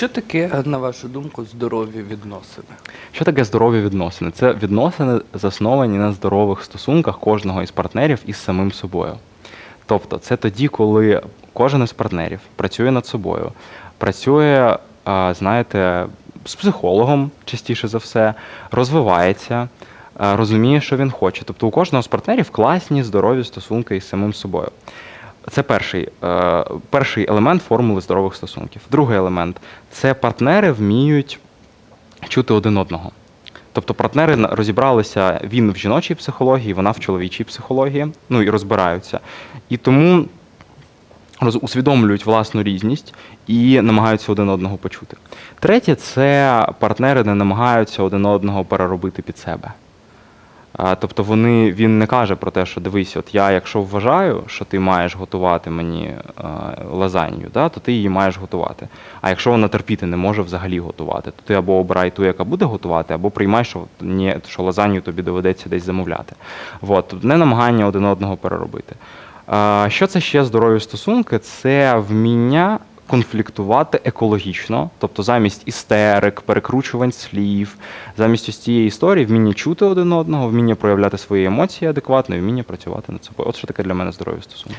Що таке, на вашу думку, здорові відносини? Що таке здорові відносини? Це відносини засновані на здорових стосунках кожного із партнерів із самим собою. Тобто, це тоді, коли кожен із партнерів працює над собою, працює, знаєте, з психологом частіше за все, розвивається, розуміє, що він хоче. Тобто у кожного з партнерів класні здорові стосунки із самим собою. Це перший, е, перший елемент формули здорових стосунків. Другий елемент це партнери вміють чути один одного. Тобто партнери розібралися він в жіночій психології, вона в чоловічій психології, ну і розбираються. І тому усвідомлюють власну різність і намагаються один одного почути. Третє це партнери не намагаються один одного переробити під себе. Тобто вони, він не каже про те, що дивись, от я, якщо вважаю, що ти маєш готувати мені е, лазанью, да, то ти її маєш готувати. А якщо вона терпіти не може взагалі готувати, то ти або обирай ту, яка буде готувати, або приймай, що, ні, що лазанью тобі доведеться десь замовляти. От, не намагання один одного переробити. Що це ще здорові стосунки? Це вміння конфліктувати екологічно, тобто замість істерик, перекручувань слів, замість ось цієї історії вміння чути один одного, вміння проявляти свої емоції адекватно і вміння працювати над собою. От що таке для мене здорові стосунки.